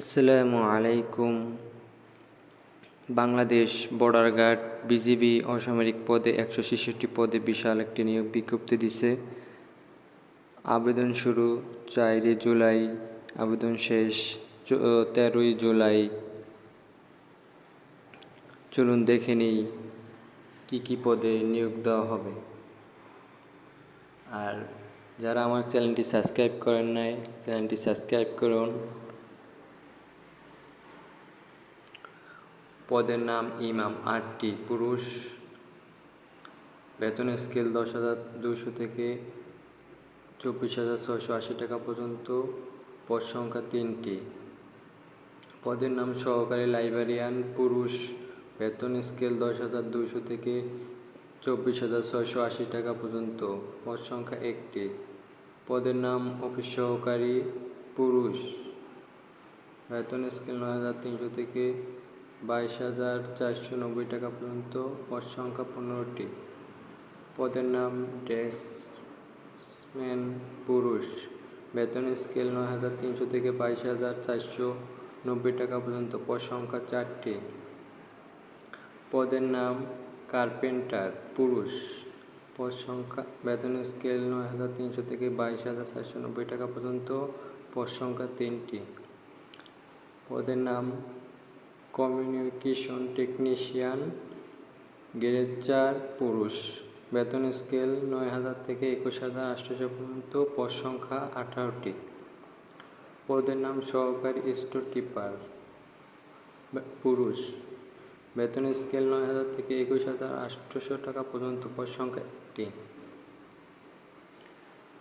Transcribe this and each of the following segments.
আসসালামু আলাইকুম। Bangladesh border guard BGB অসামরিক পদে একশো ছেষট্টি পদে বিশাল একটি নিয়োগ বিজ্ঞপ্তি দিছে। আবেদন শুরু চারই জুলাই, আবেদন শেষ তেরোই জুলাই। চলুন দেখে নিই কী কী পদে নিয়োগ দেওয়া হবে। আর যারা আমার চ্যানেলটি সাবস্ক্রাইব করেন নাই, চ্যানেলটি সাবস্ক্রাইব করুন। পদের নাম ইমাম। আটটি পুরুষ। বেতন স্কেল দশ হাজার দুশো থেকে চব্বিশ হাজার ছয়শো আশি টাকা পর্যন্ত। পদ সংখ্যা তিনটি। পদের নাম সহকারী লাইব্রেরিয়ান, পুরুষ। বেতন স্কেল দশ হাজার দুশো থেকে চব্বিশ হাজার ছয়শো আশি টাকা পর্যন্ত। পদ সংখ্যা একটি। পদের নাম অফিস সহকারী, পুরুষ। বেতন স্কেল নয় হাজার তিনশো থেকে বাইশ হাজার চারশো নব্বই টাকা পর্যন্ত পদ সংখ্যা পনেরোটি। পদের নাম ড্রেসম্যান পুরুষ বেতন স্কেল নয় হাজার তিনশো থেকে বাইশ হাজার চারশো নব্বই টাকা পর্যন্ত পদ সংখ্যা চারটি। পদের নাম কার্পেন্টার পুরুষ। পদ সংখ্যা বেতন স্কেল নয় হাজার তিনশো থেকে বাইশ হাজার চারশো নব্বই টাকা পর্যন্ত পদ সংখ্যা তিনটি। পদের নাম কমিউনিকেশন টেকনিশিয়ান গ্রেড চার পুরুষ। বেতন স্কেল নয় হাজার থেকে একুশ হাজার আটশোশো পর্যন্ত, পদ সংখ্যা আঠারোটি। পদের নাম সহকারী স্টোর কিপার পুরুষ। বেতন স্কেল নয় হাজার থেকে একুশ হাজার আটশোশো টাকা পর্যন্ত, পদ সংখ্যা একটি।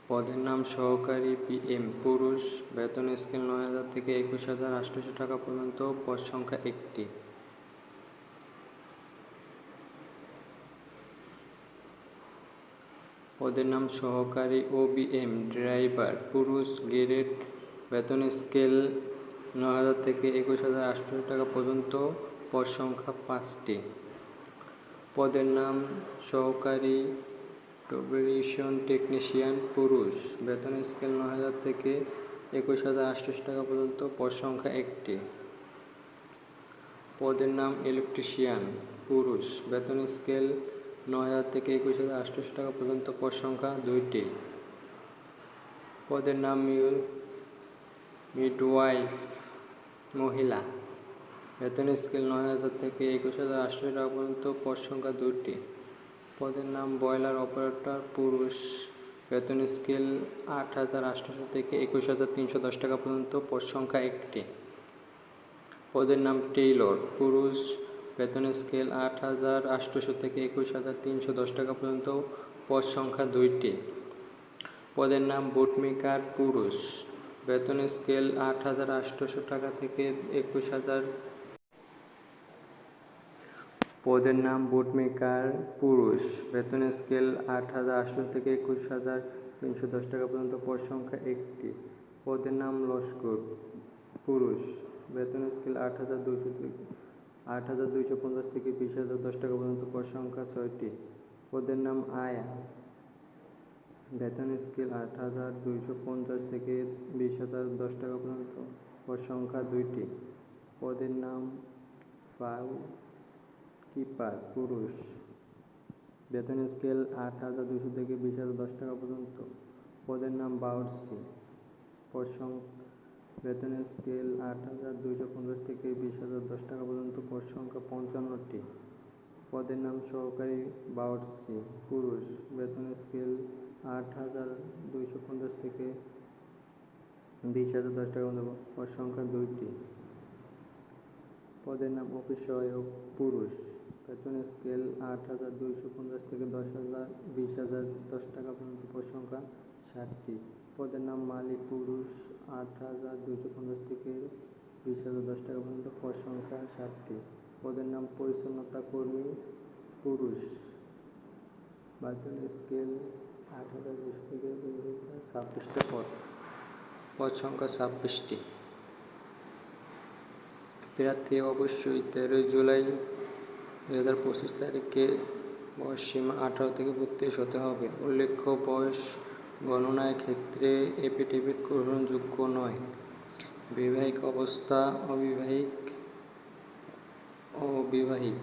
পদের নাম সহকারী পিএম, পুরুষ, বেতন স্কেল নয় হাজার থেকে একুশ হাজার আটশোশো টাকা পর্যন্ত, পদ সংখ্যা একটি। পদের নাম সহকারী ও ওবিএম, ড্রাইভার, পুরুষ, গ্রেড, বেতন স্কেল নয় হাজার থেকে একুশ হাজার আটশোশো টাকা পর্যন্ত, পদ সংখ্যা পাঁচটি। পদের নাম সহকারী টোবারেশন টেকনিশিয়ান পুরুষ বেতন স্কেল নয় হাজার থেকে একুশ হাজার আটশোশো টাকা পর্যন্ত, পদ সংখ্যা একটি। পদের নাম ইলেকট্রিশিয়ান পুরুষ বেতন স্কেল নয় হাজার থেকে একুশ হাজার আটশোশো টাকা পর্যন্ত, পদ সংখ্যা দুইটি। পদের নাম মিউ- মিডওয়াইফ মহিলা, বেতন স্কেল নয় হাজার থেকে একুশ হাজার আটশো টাকা পর্যন্ত, পদ সংখ্যা দুটি পদের নাম বয়লার অপারেটর পুরুষ। বেতন স্কেল আট হাজার আটশোশো থেকে একুশ হাজার তিনশো দশ টাকা পর্যন্ত, পদ সংখ্যা একটি। পদের নাম টেইলর, পুরুষ। বেতন স্কেল আট হাজার আটশোশো থেকে একুশ হাজার তিনশো দশ টাকা পর্যন্ত, পদ সংখ্যা দুইটি। পদের নাম বুটমেকার, পুরুষ। বেতন স্কেল আট হাজার আটশোশো টাকা থেকে একুশ হাজার পদের নাম বুটমেকার পুরুষ। বেতন স্কেল আট হাজার আটশো থেকে একুশ হাজার তিনশো দশ টাকা পর্যন্ত, পদ সংখ্যা একটি। পদের নাম লস্কর, পুরুষ। বেতন স্কেল আট হাজার দুশো থেকে, আট হাজার দুইশো পঞ্চাশ থেকে বিশ হাজার দশ টাকা পর্যন্ত, পদ সংখ্যা ছয়টি। পদের নাম আয়া। বেতন স্কেল আট হাজার দুইশো পঞ্চাশ থেকে বিশ হাজার দশ টাকা পর্যন্ত, পদ সংখ্যা দুইটি। পদের নাম ফাউ। কিপার, পুরুষ। বেতন স্কেল আট হাজার দুশো থেকে বিশ হাজার দশ টাকা পর্যন্ত। পদের নাম বাউর্সি পদ সং- বেতন স্কেল আট হাজার দুইশো পঞ্চাশ থেকে বিশ হাজার দশ টাকা পর্যন্ত, পদ সংখ্যা পঞ্চান্নটি। পদের নাম সহকারী বাউর্সি পুরুষ। বেতন স্কেল আট হাজার দুইশো পঞ্চাশ থেকে বিশ হাজার দশ টাকা পর্যন্ত, পদ সংখ্যা দুইটি। পদের নাম অফিস সহায়ক, পুরুষ। বেতন স্কেল আট হাজার দুইশো পঞ্চাশ থেকে দশ হাজার, বিশ হাজার, দশ টাকা পর্যন্ত পদ ষাটটি। পদের নাম মালিক পুরুষ, আট হাজার দুইশো পঞ্চাশ থেকে বিশ হাজার, দশ টাকা পর্যন্ত পদ সংখ্যা ষাটটি। পদের নাম পরিচ্ছন্নতা কর্মী পুরুষ। বেতন স্কেল আট হাজার দুশো থেকে হাজার ছাব্বিশটা পদ। পদ সংখ্যা ছাব্বিশটি। প্রার্থী অবশ্যই তেরোই জুলাই দু হাজার পঁচিশ তারিখে বয়স সীমা আঠারো থেকে বত্রিশ হতে হবে। উল্লেখ্য, বয়স গণনার ক্ষেত্রে এপিডেভিট গ্রহণযোগ্য নয়। বিবাহিক অবস্থা অবিবাহিক অবিবাহিক।